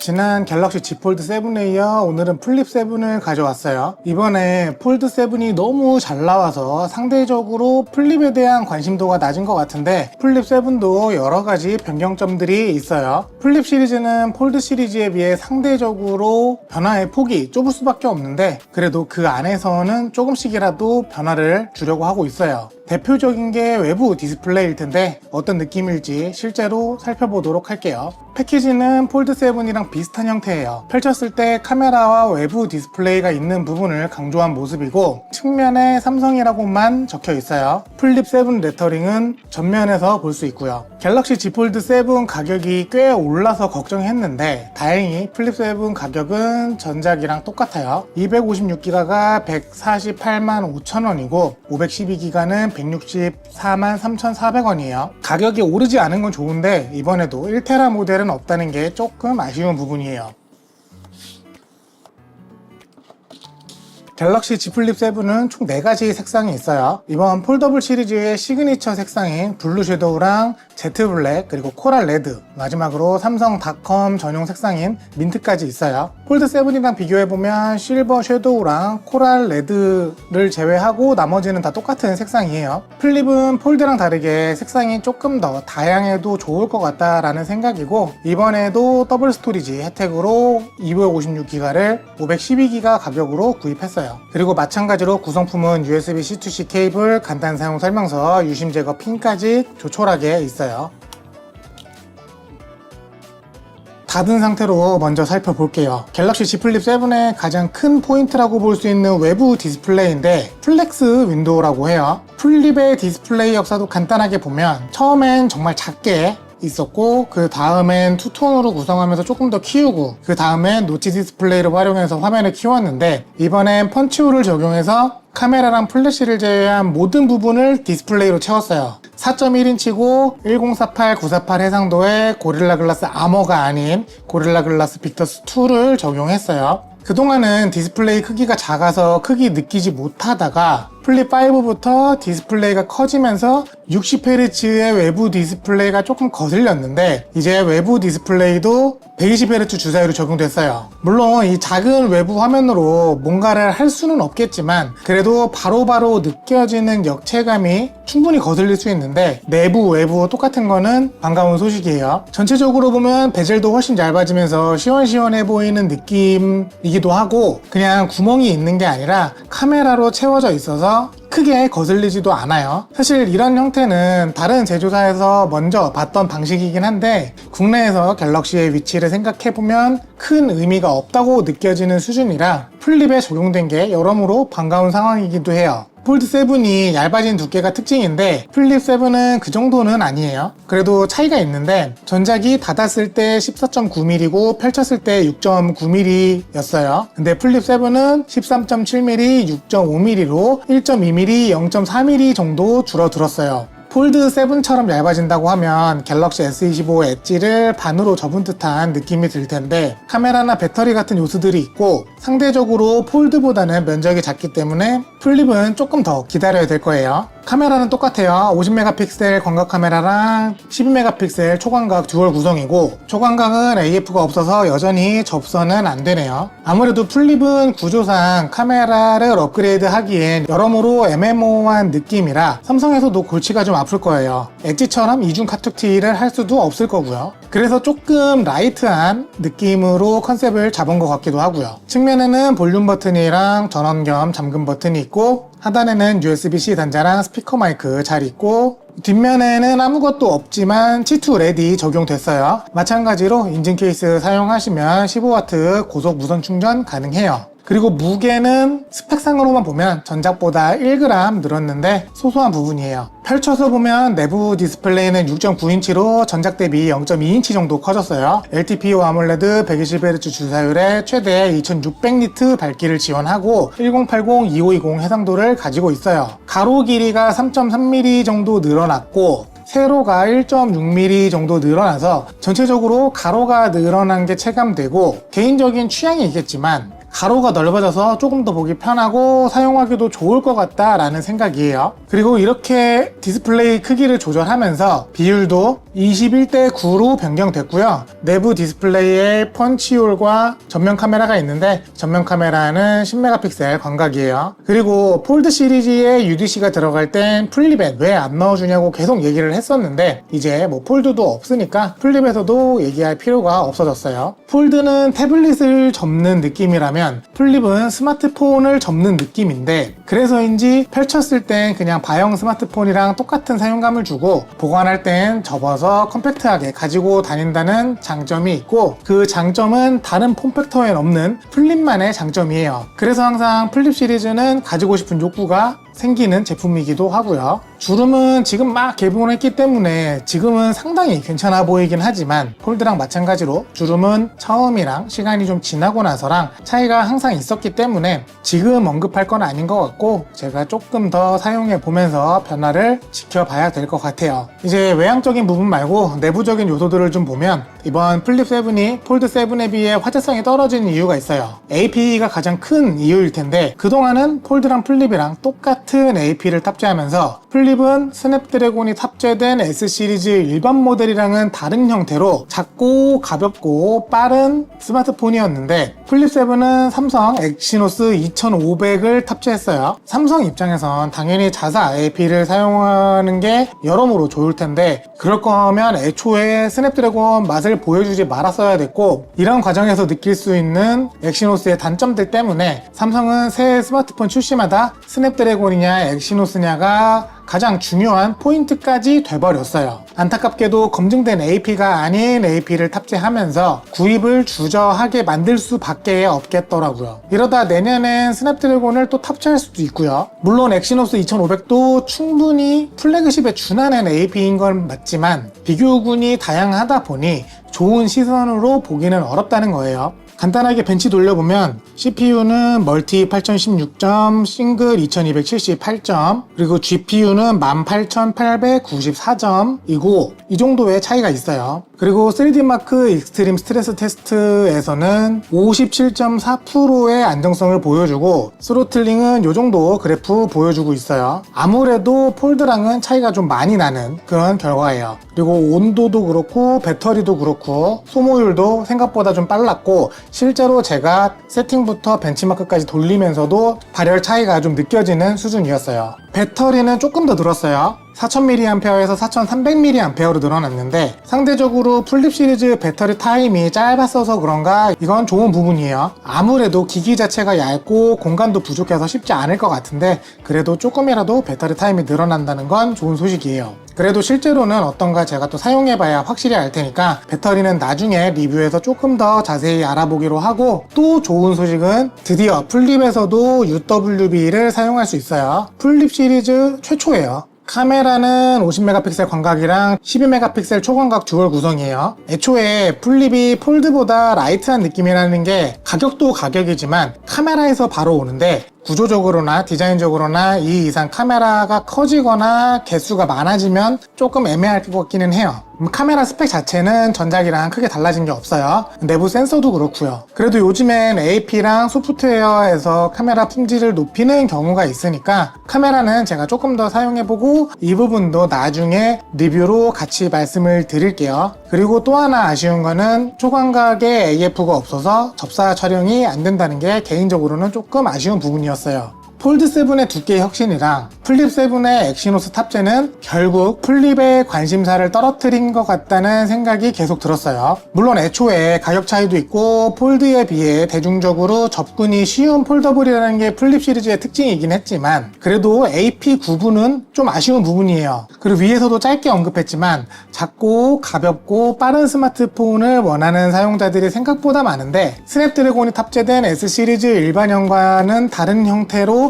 지난 갤럭시 Z 폴드 7에 이어 오늘은 플립 7을 가져왔어요. 이번에 폴드 7이 너무 잘 나와서 상대적으로 플립에 대한 관심도가 낮은 것 같은데 플립 7도 여러 가지 변경점들이 있어요. 플립 시리즈는 폴드 시리즈에 비해 상대적으로 변화의 폭이 좁을 수밖에 없는데 그래도 그 안에서는 조금씩이라도 변화를 주려고 하고 있어요. 대표적인 게 외부 디스플레이일 텐데 어떤 느낌일지 실제로 살펴보도록 할게요. 패키지는 폴드 7이랑 비슷한 형태예요. 펼쳤을 때 카메라와 외부 디스플레이가 있는 부분을 강조한 모습이고 측면에 삼성이라고만 적혀 있어요. 플립 7 레터링은 전면에서 볼 수 있고요. 갤럭시 Z 폴드 7 가격이 꽤 올라서 걱정했는데 다행히 플립 7 가격은 전작이랑 똑같아요. 256기가가 148만 5천 원이고 512기가는 164만 3,400원이에요. 가격이 오르지 않은 건 좋은데 이번에도 1테라 모델은 없다는 게 조금 아쉬운 부분이에요. 갤럭시 Z 플립 7은 총 4가지 색상이 있어요. 이번 폴더블 시리즈의 시그니처 색상인 블루 섀도우랑 제트 블랙 그리고 코랄 레드 마지막으로 삼성 닷컴 전용 색상인 민트까지 있어요. 폴드 7이랑 비교해보면 실버 섀도우랑 코랄 레드를 제외하고 나머지는 다 똑같은 색상이에요. 플립은 폴드랑 다르게 색상이 조금 더 다양해도 좋을 것 같다라는 생각이고 이번에도 더블 스토리지 혜택으로 256기가를 512기가 가격으로 구입했어요. 그리고 마찬가지로 구성품은 USB C2C 케이블, 간단 사용 설명서, 유심 제거 핀까지 조촐하게 있어요. 닫은 상태로 먼저 살펴볼게요. 갤럭시 Z 플립 7의 가장 큰 포인트라고 볼 수 있는 외부 디스플레이인데 플렉스 윈도우라고 해요. 플립의 디스플레이 역사도 간단하게 보면 처음엔 정말 작게 있었고 그 다음엔 투톤으로 구성하면서 조금 더 키우고 그 다음엔 노치 디스플레이를 활용해서 화면을 키웠는데 이번엔 펀치홀을 적용해서 카메라랑 플래시를 제외한 모든 부분을 디스플레이로 채웠어요 4.1인치고 1048, 948 해상도의 고릴라 글라스 아머가 아닌 고릴라 글라스 빅터스 2를 적용했어요. 그동안은 디스플레이 크기가 작아서 크기 느끼지 못하다가 플립 5부터 디스플레이가 커지면서 60Hz의 외부 디스플레이가 조금 거슬렸는데 이제 외부 디스플레이도 120Hz 주사위로 적용됐어요. 물론 이 작은 외부 화면으로 뭔가를 할 수는 없겠지만 그래도 바로 바로 느껴지는 역체감이 충분히 거슬릴 수 있는데 내부 외부 똑같은 거는 반가운 소식이에요. 전체적으로 보면 베젤도 훨씬 얇아지면서 시원시원해 보이는 느낌이기도 하고 그냥 구멍이 있는 게 아니라 카메라로 채워져 있어서 크게 거슬리지도 않아요. 사실 이런 형태는 다른 제조사에서 먼저 봤던 방식이긴 한데 국내에서 갤럭시의 위치를 생각해보면 큰 의미가 없다고 느껴지는 수준이라 플립에 적용된 게 여러모로 반가운 상황이기도 해요. 폴드 7이 얇아진 두께가 특징인데 플립 7은 그 정도는 아니에요. 그래도 차이가 있는데 전작이 닫았을 때 14.9mm고 펼쳤을 때 6.9mm였어요. 근데 플립 7은 13.7mm, 6.5mm로 1.2mm, 0.4mm 정도 줄어들었어요. 폴드 7처럼 얇아진다고 하면 갤럭시 S25 엣지를 반으로 접은 듯한 느낌이 들 텐데 카메라나 배터리 같은 요소들이 있고 상대적으로 폴드보다는 면적이 작기 때문에 플립은 조금 더 기다려야 될 거예요. 카메라는 똑같아요. 50메가픽셀 광각 카메라랑 12메가픽셀 초광각 듀얼 구성이고 초광각은 AF가 없어서 여전히 접선은 안 되네요. 아무래도 플립은 구조상 카메라를 업그레이드 하기엔 여러모로 애매모호한 느낌이라 삼성에서도 골치가 좀 아플 거예요. 엣지처럼 이중 카툭티를 할 수도 없을 거고요. 그래서 조금 라이트한 느낌으로 컨셉을 잡은 것 같기도 하고요. 측면 에는 볼륨 버튼이랑 전원 겸 잠금 버튼이 있고 하단에는 USB-C 단자랑 스피커 마이크 잘 있고 뒷면에는 아무것도 없지만 T2 레디 적용됐어요. 마찬가지로 인증 케이스 사용하시면 15W 고속 무선 충전 가능해요. 그리고 무게는 스펙상으로만 보면 전작보다 1g 늘었는데 소소한 부분이에요. 펼쳐서 보면 내부 디스플레이는 6.9인치로 전작 대비 0.2인치 정도 커졌어요. LTPO 아몰레드 120Hz 주사율에 최대 2600니트 밝기를 지원하고 1080-2520 해상도를 가지고 있어요. 가로 길이가 3.3mm 정도 늘어났고 세로가 1.6mm 정도 늘어나서 전체적으로 가로가 늘어난 게 체감되고 개인적인 취향이겠지만 가로가 넓어져서 조금 더 보기 편하고 사용하기도 좋을 것 같다라는 생각이에요. 그리고 이렇게 디스플레이 크기를 조절하면서 비율도 21대 9로 변경됐고요. 내부 디스플레이에 펀치홀과 전면 카메라가 있는데 전면 카메라는 10메가픽셀 광각이에요. 그리고 폴드 시리즈에 UDC가 들어갈 땐 플립에 왜안 넣어주냐고 계속 얘기를 했었는데 이제 뭐 폴드도 없으니까 플립에서도 얘기할 필요가 없어졌어요. 폴드는 태블릿을 접는 느낌이라 면 플립은 스마트폰을 접는 느낌인데 그래서인지 펼쳤을 땐 그냥 바형 스마트폰이랑 똑같은 사용감을 주고 보관할 땐 접어서 컴팩트하게 가지고 다닌다는 장점이 있고 그 장점은 다른 폼팩터엔 없는 플립만의 장점이에요. 그래서 항상 플립 시리즈는 가지고 싶은 욕구가 생기는 제품이기도 하고요. 주름은 지금 막 개봉을 했기 때문에 지금은 상당히 괜찮아 보이긴 하지만 폴드랑 마찬가지로 주름은 처음이랑 시간이 좀 지나고 나서랑 차이가 항상 있었기 때문에 지금 언급할 건 아닌 것 같고 제가 조금 더 사용해 보면서 변화를 지켜봐야 될 것 같아요. 이제 외향적인 부분 말고 내부적인 요소들을 좀 보면 이번 플립 7이 폴드 7에 비해 화제성이 떨어진 이유가 있어요. AP가 가장 큰 이유일 텐데 그동안은 폴드랑 플립이랑 똑같은 AP를 탑재하면서 플립 은 스냅드래곤이 탑재된 S 시리즈 일반 모델이랑은 다른 형태로 작고 가볍고 빠른 스마트폰이었는데 플립 7은 삼성 엑시노스 2500을 탑재했어요. 삼성 입장에선 당연히 자사 AP를 사용하는 게 여러모로 좋을 텐데 그럴 거면 애초에 스냅드래곤 맛을 보여주지 말았어야 됐고 이런 과정에서 느낄 수 있는 엑시노스의 단점들 때문에 삼성은 새 스마트폰 출시마다 스냅드래곤이냐 엑시노스냐가 가장 중요한 포인트까지 돼버렸어요. 안타깝게도 검증된 AP가 아닌 AP를 탑재하면서 구입을 주저하게 만들 수밖에 없겠더라고요. 이러다 내년엔 스냅드래곤을 또 탑재할 수도 있고요. 물론 엑시노스 2500도 충분히 플래그십에 준하는 AP인 건 맞지만 비교군이 다양하다 보니 좋은 시선으로 보기는 어렵다는 거예요. 간단하게 벤치 돌려보면 CPU는 멀티 8016점, 싱글 2278점, 그리고 GPU는 18894점이고 이 정도의 차이가 있어요. 그리고 3D마크 익스트림 스트레스 테스트에서는 57.4%의 안정성을 보여주고 스로틀링은 이 정도 그래프 보여주고 있어요. 아무래도 폴드랑은 차이가 좀 많이 나는 그런 결과예요. 그리고 온도도 그렇고 배터리도 그렇고 소모율도 생각보다 좀 빨랐고 실제로 제가 세팅부터 벤치마크까지 돌리면서도 발열 차이가 좀 느껴지는 수준이었어요. 배터리는 조금 더 늘었어요. 4000mAh에서 4300mAh로 늘어났는데 상대적으로 플립 시리즈 배터리 타임이 짧았어서 그런가 이건 좋은 부분이에요. 아무래도 기기 자체가 얇고 공간도 부족해서 쉽지 않을 것 같은데 그래도 조금이라도 배터리 타임이 늘어난다는 건 좋은 소식이에요. 그래도 실제로는 어떤가 제가 또 사용해봐야 확실히 알 테니까 배터리는 나중에 리뷰에서 조금 더 자세히 알아보기로 하고 또 좋은 소식은 드디어 플립에서도 UWB를 사용할 수 있어요. 플립 시리즈 최초예요. 카메라는 50메가픽셀 광각이랑 12메가픽셀 초광각 듀얼 구성이에요. 애초에 플립이 폴드보다 라이트한 느낌이라는 게 가격도 가격이지만 카메라에서 바로 오는데 구조적으로나 디자인적으로나 이 이상 카메라가 커지거나 개수가 많아지면 조금 애매할 것 같기는 해요. 음, 카메라 스펙 자체는 전작이랑 크게 달라진 게 없어요. 내부 센서도 그렇고요. 그래도 요즘엔 AP랑 소프트웨어에서 카메라 품질을 높이는 경우가 있으니까 카메라는 제가 조금 더 사용해보고 이 부분도 나중에 리뷰로 같이 말씀을 드릴게요. 그리고 또 하나 아쉬운 거는 초광각에 AF가 없어서 접사 촬영이 안 된다는 게 개인적으로는 조금 아쉬운 부분이었어요. 폴드 7의 두께 혁신이랑 플립 7의 엑시노스 탑재는 결국 플립의 관심사를 떨어뜨린 것 같다는 생각이 계속 들었어요. 물론 애초에 가격 차이도 있고 폴드에 비해 대중적으로 접근이 쉬운 폴더블이라는 게 플립 시리즈의 특징이긴 했지만 그래도 AP 구분은 좀 아쉬운 부분이에요. 그리고 위에서도 짧게 언급했지만 작고 가볍고 빠른 스마트폰을 원하는 사용자들이 생각보다 많은데 스냅드래곤이 탑재된 S 시리즈 일반형과는 다른 형태로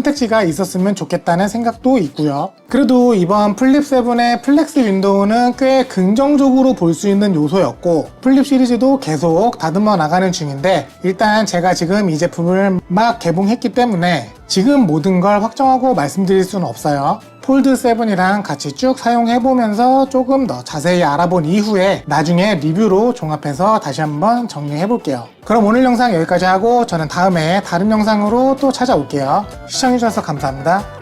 선택지가 있었으면 좋겠다는 생각도 있고요. 그래도 이번 플립 7의 플렉스 윈도우는 꽤 긍정적으로 볼 수 있는 요소였고 플립 시리즈도 계속 다듬어 나가는 중인데 일단 제가 지금 이 제품을 막 개봉했기 때문에 지금 모든 걸 확정하고 말씀드릴 수는 없어요. 폴드 7이랑 같이 쭉 사용해보면서 조금 더 자세히 알아본 이후에 나중에 리뷰로 종합해서 다시 한번 정리해볼게요. 그럼 오늘 영상 여기까지 하고 저는 다음에 다른 영상으로 또 찾아올게요. 시청해주셔서 감사합니다.